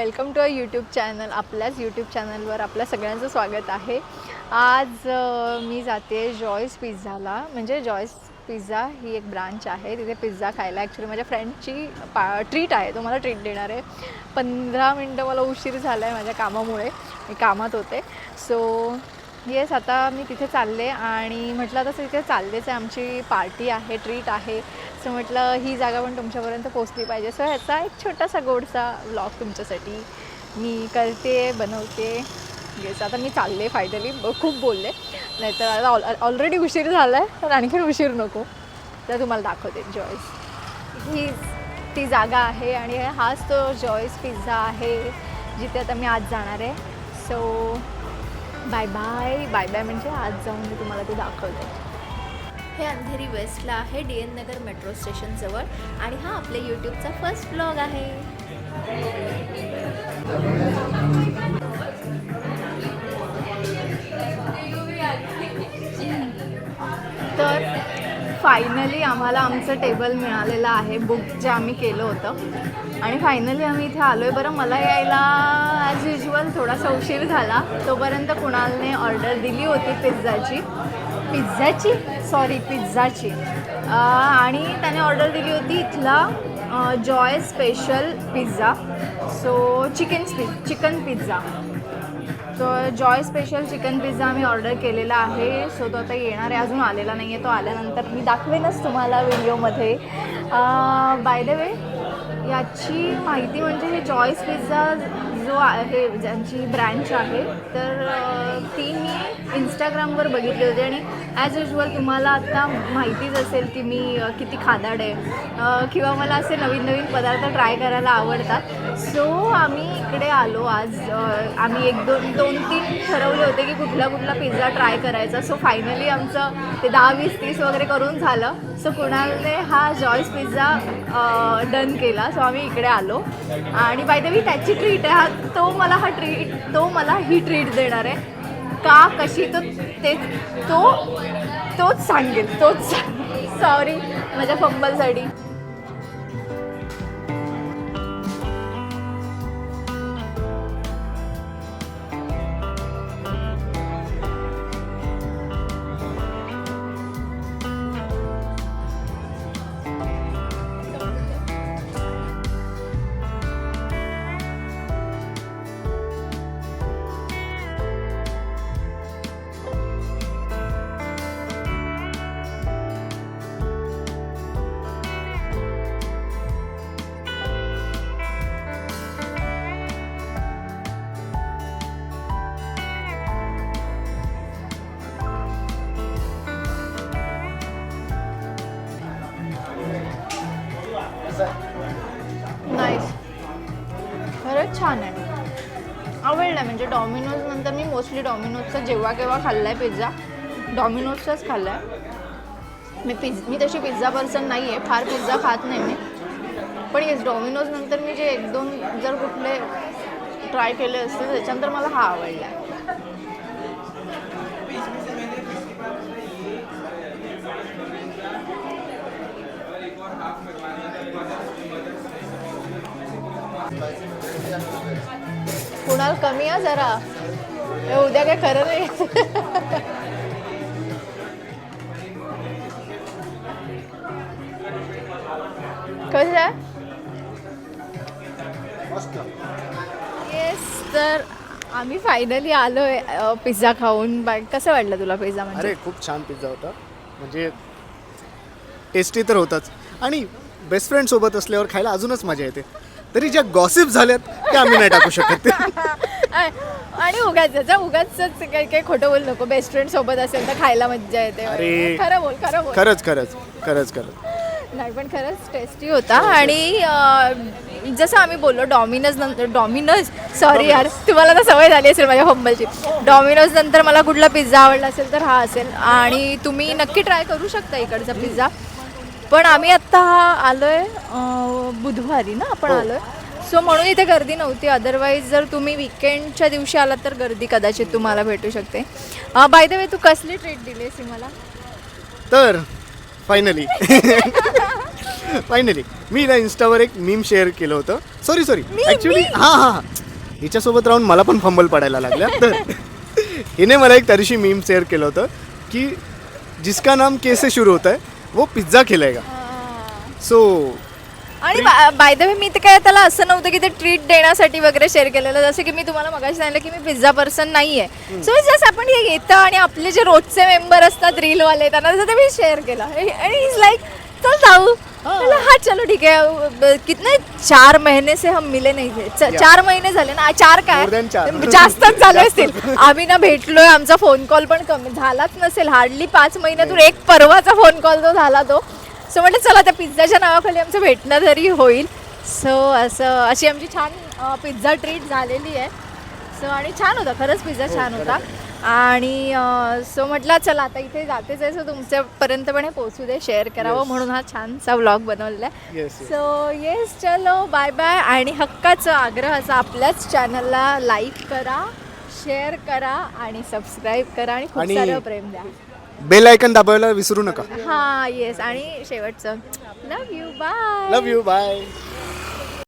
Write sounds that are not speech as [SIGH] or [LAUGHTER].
Welcome to a YouTube channel. आपल्याच YouTube चॅनलवर आपल्या सगळ्यांचं स्वागत आहे. आज मी जाते जॉयस पिझ्झाला म्हणजे जॉयस पिझ्झा ही एक ब्रांच आहे. तिथे पिझ्झा खायला ॲक्च्युली माझ्या फ्रेंडची पा ट्रीट आहे. तो मला ट्रीट देणार आहे. पंधरा मिनटं मला उशीर झाला आहे माझ्या कामामुळे. मी कामात होते. सो येस आता मी तिथे चालले आणि म्हटलं तसं तिथे चाललेच आहे. आमची पार्टी आहे ट्रीट आहे. सो म्हटलं ही जागा पण तुमच्यापर्यंत पोचली पाहिजे. सो ह्याचा एक छोटासा गोडसा ब्लॉग तुमच्यासाठी मी करते बनवते. येस आता मी चालले फायनली खूप बोलले. नाहीतर आता ऑल ऑलरेडी उशीर झाला आहे तर आणखीन उशीर नको. तर तुम्हाला दाखवते जॉईस ही ती जागा आहे आणि हाच तो जॉईस पिझ्झा आहे जिथे आता मी आज जाणार आहे. So bye bye bye bye म्हणजे आज जाऊन मी तुम्हाला ते दाखवते. हे अंधेरी वेस्टला आहे डी एन नगर मेट्रो स्टेशनजवळ आणि हा आपल्या यूट्यूबचा फर्स्ट ब्लॉग आहे. तर फायनली आम्हाला आमचं टेबल मिळालेलं आहे बुक जे आम्ही केलं होतं. आणि फायनली आम्ही इथे आलो आहे बरं मला यायला ॲज युजल थोडासा उशीर झाला. तोपर्यंत कुणालने ऑर्डर दिली होती पिझ्झाची पिझ्झाची? सॉरी पिझ्झाची. आणि त्याने ऑर्डर दिली होती इथला Joy special pizza so chicken स्पि chicken pizza तो जॉय स्पेशल चिकन पिझ्झा आम्ही ऑर्डर केलेला आहे. सो तो आता येणार आहे. अजून आलेला नाही आहे तो आल्यानंतर मी दाखवेनच तुम्हाला व्हिडिओमध्ये बाय द वे याची माहिती म्हणजे हे जॉईस पिझ्झा जो आहे ज्यांची ब्रँच आहे तर ती मी इंस्टाग्रामवर बघितली होती आणि ॲज युजल तुम्हाला आत्ता माहितीच असेल की मी किती खादाड आहे. किंवा मला असे नवीन नवीन पदार्थ ट्राय करायला आवडतात. सो आम्ही इकडे आलो आज आम्ही एक दोन दोन तीन ठरवले होते की कुठला कुठला पिझ्झा ट्राय करायचा. सो फायनली आमचं ते दहा वीस तीस वगैरे करून झालं. सो कुणालने हा जॉईस पिझ्झा डन केला. सो आम्ही इकडे आलो. आणि बाय द वे त्याची ट्रीट आहे. हा तो मला हा ट्रीट तो मला ही ट्रीट देणार आहे. का कशी तो ते तो तोच सांगेल तोच सॉरी माझ्या फंबलसाठी आवडला. म्हणजे डॉमिनोज नंतर मी मोस्टली डॉमिनोजचा जेव्हा केव्हा खाल्ला आहे पिझ्झा डॉमिनोजचाच खाल्ला आहे मी पिझ मी तशी पिझ्झा पर्सन नाही आहे फार पिझ्झा खात नाही मी. पण येस डॉमिनोज नंतर मी जे एक दोन जर कुठले ट्राय केले असतील त्याच्यानंतर मला हा आवडला. आहे कुणाल कमी आहे जरा. उद्या काय खरं नाही. कसं आहे? येस तर आम्ही फायनली आलो आहे पिझ्झा खाऊन. बाय कसं वाटलं तुला पिझ्झा म्हणजे? अरे खूप छान पिझ्झा होता. म्हणजे टेस्टी तर होताच. आणि बेस्ट फ्रेंड सोबत असल्यावर खायला अजूनच मजा येते. तरी ज्या गॉसिप झाल्यात त्या आम्ही नाही टाकू शकत. [LAUGHS] आणि उगाच जर उगाच काही काही खोटं बोल नको. बेस्ट फ्रेंड सोबत असेल तर खायला मज्जा येते. अरे. खरं बोल खरं बोल. खरंच खरंच खरंच खरंच. नाही पण खरंच टेस्टी होता. आणि अं, जसं आम्ही बोललो डॉमिनोज नंतर डॉमिनोज सॉरी यार तुम्हाला तर सवय झाली असेल माझ्या फंबलची डॉमिनोज नंतर मला कुठला पिझ्झा आवडला असेल तर हा असेल. आणि तुम्ही नक्की ट्राय करू शकता इकडचा पिझ्झा पण आम्ही आत्ता आलो आहे बुधवारी ना आपण हो. आलो आहे सो म्हणून इथे गर्दी नव्हती. अदरवाईज जर तुम्ही विकेंडच्या दिवशी आलात तर गर्दी कदाचित तुम्हाला भेटू शकते. बाय द वे तू कसली ट्रीट दिली मला तर फायनली फायनली [LAUGHS] मी ना इन्स्टावर एक मीम शेअर केलं होतं. सॉरी सॉरी ॲक्च्युली हां हां हां. हिच्यासोबत राहून मला पण फंबल पडायला लागल्या. [LAUGHS] तर हिने मला एक त्या दिवशी मीम शेअर केलं होतं की जिसका नाम के से शुरू होता है वो पिझ्झा खिलाएगा सो आणि बाय द वे मी तर काय त्याला असं नव्हतं की ते ट्रीट देण्यासाठी वगैरे शेअर केलेलं. जसं की मी तुम्हाला मगाशी सांगितलं की मी पिझ्झा पर्सन नाही आहे सो जस्ट आपण हे येतं आणि आपले जे रोजचे मेंबर असतात रीलवाले त्यांना तसं ते मी शेअर केलं. आणि इज लाईक चल जाऊ. हा। चलो ठीक है. ब- कितने? चार महीने से हम मिले नहीं थे. च- चार महिने झाले ना? चार काय? More than चार. [LAUGHS] जास्तच झाले असतील. [LAUGHS] आम्ही ना भेटलोय आमचा फोन कॉल पण कमी. झालाच नसेल. हार्डली पाच महिन्यातून एक परवाचा फोन कॉल तो झाला तो. सो म्हटलं चला त्या पिझ्झाच्या नावाखाली आमचं भेटणं तरी होईल. सो असं अशी आमची छान पिझ्झा ट्रीट झालेली आहे. सो आणि छान होता. खरंच पिझ्झा छान होता. आणि सो म्हटलं चला आता इथे जातेच आहे सो तुमच्यापर्यंत पण हे पोहोचू दे शेअर करावं म्हणून हा छानसा व्लॉग बनवलेला आहे. येस सो येस चलो बाय बाय आणि हक्काचं आग्रहाचं आपल्याच चॅनलला लाईक करा शेअर करा आणि सबस्क्राईब करा आणि खूप आणि- सारं प्रेम द्या. बेल आयकन दाबायला विसरू नका. हा येस आणि शेवटचं. Love you bye love you bye